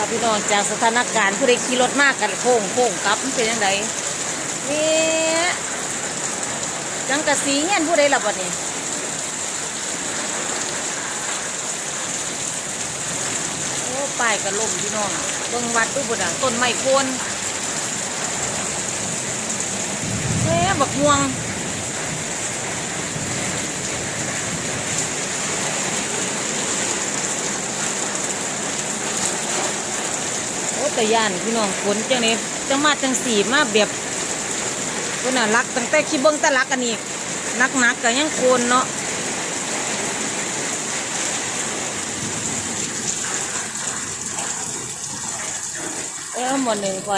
ค่ะพี่น้องจากสถานการณ์ผู้ใดขี่รถมากกันโค้งโค้งกลับมันเป็นยังไงเนี่จังกะสีเงี้ยผู้ใดหลับวันนี้โอ้ป้ายกระล่มพี่น้องเบิ่งวัดดูบุญอะต้นไม้โคนแม่บักม่วง ต่ย่านพี่น้องฝนจังนี้จังมาจังสีมาแบบก็นน่ารักตั้งแต่ขี้เบิ่งตะลักอันนี้นักนักกันยังโคนเนาะเอ้หมดหนึ่งไป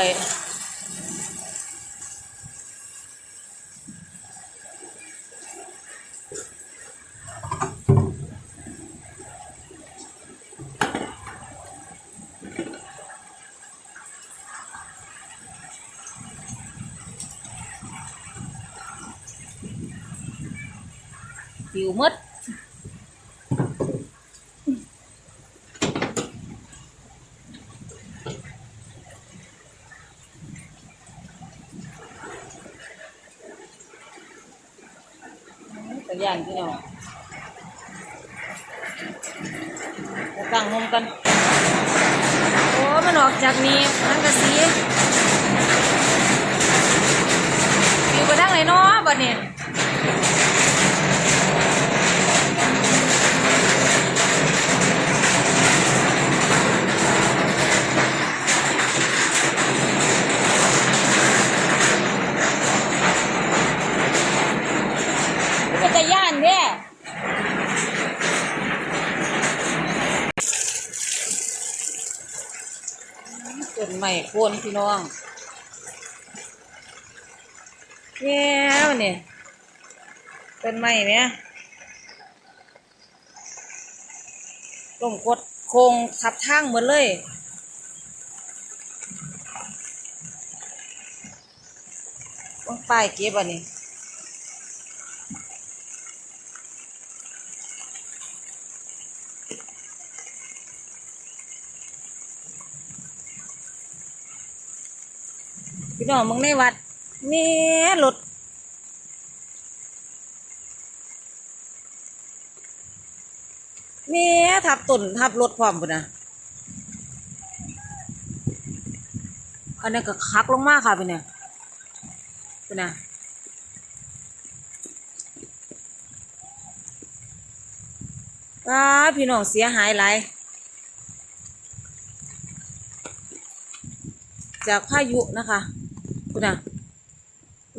หิวมดแต่ย่านพี่น้องตั้งมุมกัน โอ้มันออกจากนี้มันกระสีอยู่ไปทางไหนเนาะบัดนี้ก็ โคนพี่น้องแย่วเนี่ยต้นไหม่เนี่ยต้มกดโคงทับทางหมดเลยต้องป้ายเก็บอันนี้ น้องมึงในวัดแม่รถแม่ทับต้นทับรถพร้อมพุ่นนะอันนี้นก็คักลงมากค่ะพี่เนี่ยพี่นะว้าพี่น้องเสียหายหลายจากพายุนะคะ คุณน่ะ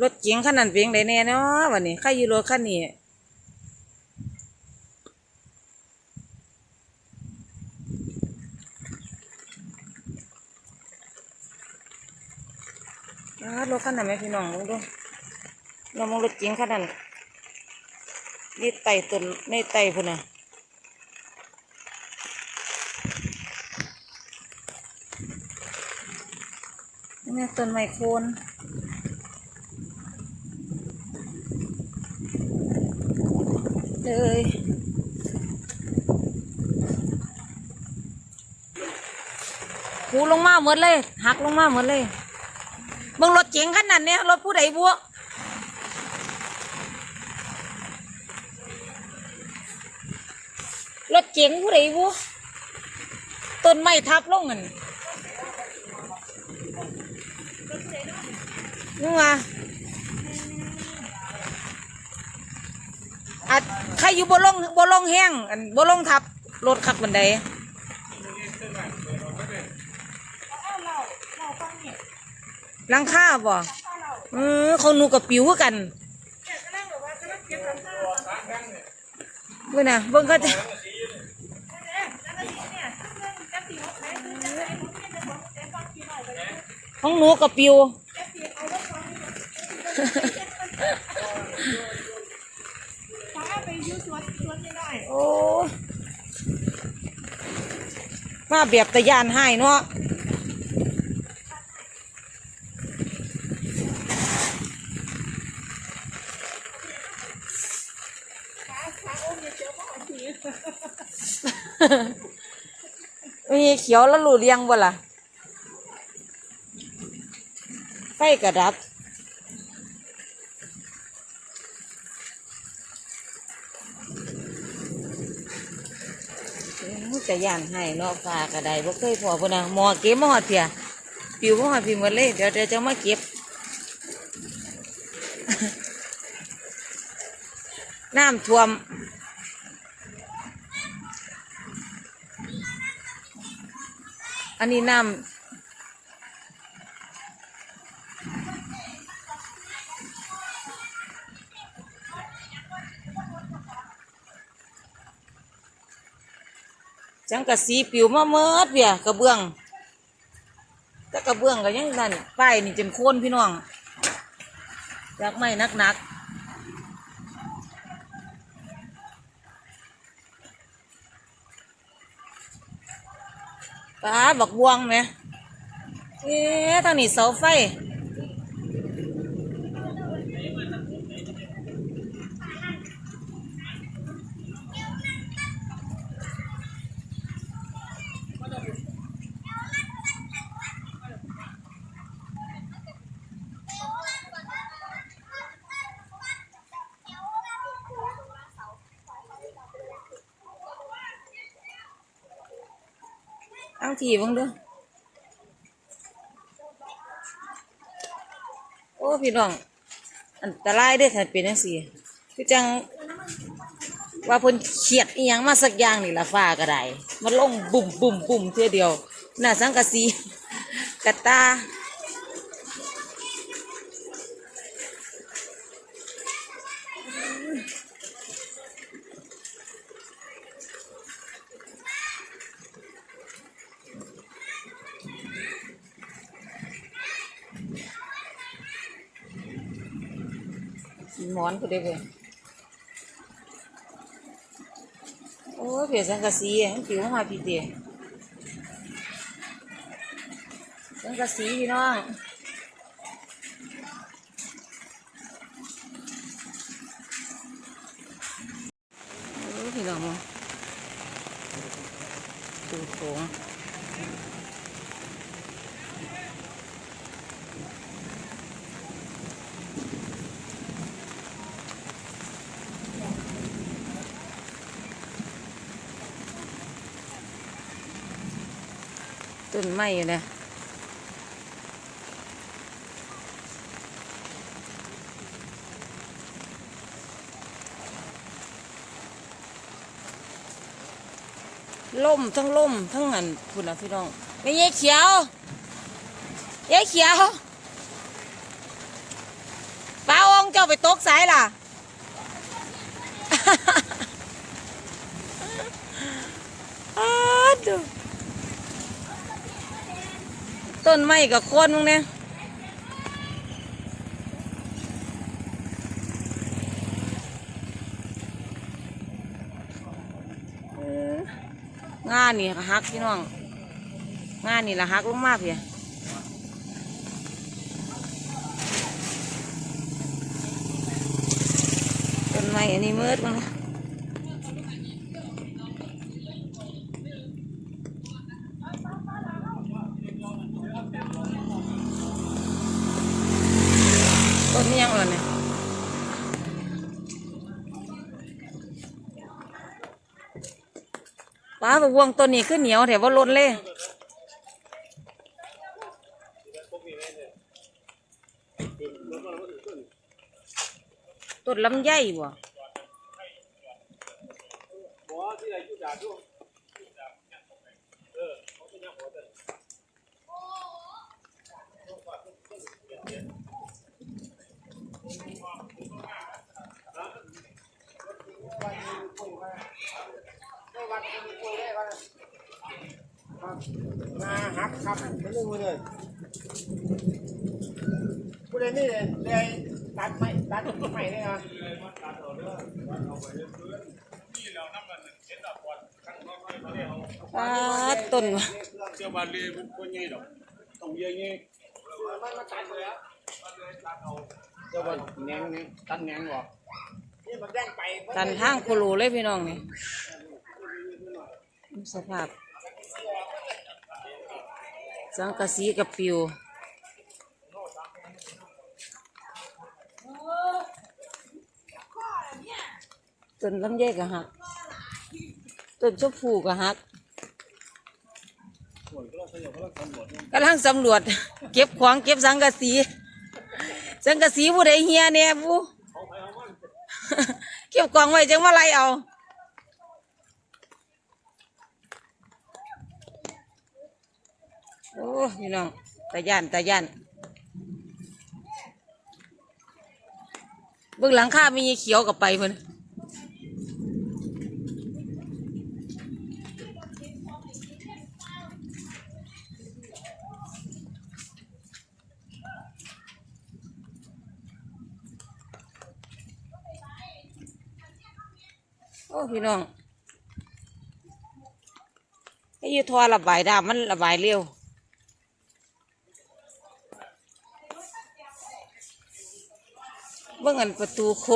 รถเก๋งคันนั้นเพียงใดแน่เนาะวันนี้ใครอยู่รถคันนี้รถคันนั้นไหมพี่น้องลองดูเรามองรถเก๋งคันนั้นนี่ไต่ต้นในไต่พุ่นน่ะ นี่ต้นไม้โคนเลยหูลงมาหมดเลย หักลงมาหมดเลยเบิ่งรถเก๋งขนาดเนี้ยรถผู้ใดบัวรถเก๋งผู้ใดบัวต้นไม้ทับลงเงิน นี่ว่าอัดใครอยู่บนลงบนลงแห้งอันบนลงทับรถขับบันไดลังคาบ่เออเขาหนูกับปิวกันเมื่อน่ะเบิ่งก็จะของหนูกับปิว ถ้าไปยูสวนสวนไม่ได้โอ้มาแบบตะยานให้เนาะมีเขียวแล้วหลูเรียงบ่ล่ะไฟกระดับะย่านให้เนาะฟ้าก็ได้บ่เคยพอพุ่นนะหมอเก็บมาหอดเพียปิวมาหอดพี่หมดเลยเดี๋ยวเดี๋ยวจะมาเก็บ น้ำท่วมอันนี้น้ำ จังกะสีปิวมาเมิดเพียกระเบื้องแต่กระเบื้องก็ยังนั่นป้ายนี่จนโค่นพี่น้องจากไม่นักนักป้าบักบวงไหมเอ๊ะทางนี้เสาไฟ ทั้งทีบ้างด้วยโอ้พี่น้อง อันตรายได้อถ้าเป็นจังซี่คือจัง ว่าเพิ่นเขียดอีหยังมาสักอย่างนี่ละฟ้าก็ได้มันลงบุ่มบุ่มบุ่มเท่อเดียวหน้าสังกะสีกระตา หมอนก็ได้เว้ยโอ้เผียสังกะสีอะมันผิวมาพี่เตียสังกะสีพี่น้องโอ้พี่น้องมาดูโถง ต้นไม้อยู่นะล่มทั้งล่มทั้งหันคุณนะพี่น้องไม่ยายเขียวยายเขียวป้าองเจ้าไปตกสายล่ะอ้าว ต้นไม้กับโคนมึงเนี่ยเอองานนี่ก็ฮักพี่น้อง งานนี่ละฮักลงมากเพียต้นไม้อันนี้มืดมั้งนนี้ยังล่ะเนี่ย บวงต้นนี้ขึ้นเหนียวแถวว่าล้นเลยต้นลำไยบ่ มาหักครับไม่รู้เลยผู้ใดนี่เลยเลยตัดไม้ตัดไม้เลยอะป้าดต้นเจ้าบาลีมันก็ยี่ดอกต้องเยอะยี่มันมาตัดเลยอะเจ้าบาแหนงนี่ตัดแหนงออกนี่มันแดงไปตันทางโคโลเลยพี่น้องนี่สภาพ สังกะสีกับปิวต้นลำไยกับหักต้นชมพูกับหักกำลังสำรวจ เก็บของเก็บสังกะสีสังกะสีผู้ใดเฮียเนี่ยผู้เก็บกองไว้จังว่าไรเอา โอ้พี่น้องตาย่านตาย่านเบื้องหลังข้ามีเขียวกับไปเพิ่นโอ้พี่น้องไอ้ยูทอระบายน้มันระบายเร็ว เบิ่ งอันประตูโค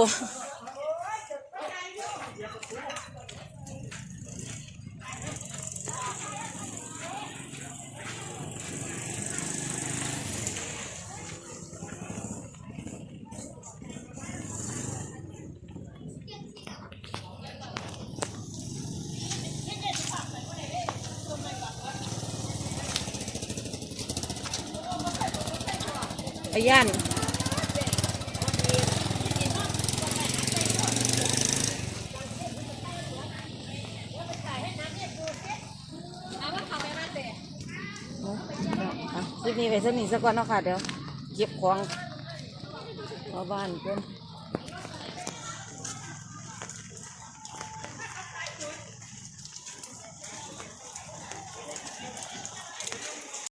ไอ้ย่าน อะคลิป นี้ไปสนิทสักก่อนเนาะค่ะเดี๋ยวเก็บของเข้าบ้านเพิ่น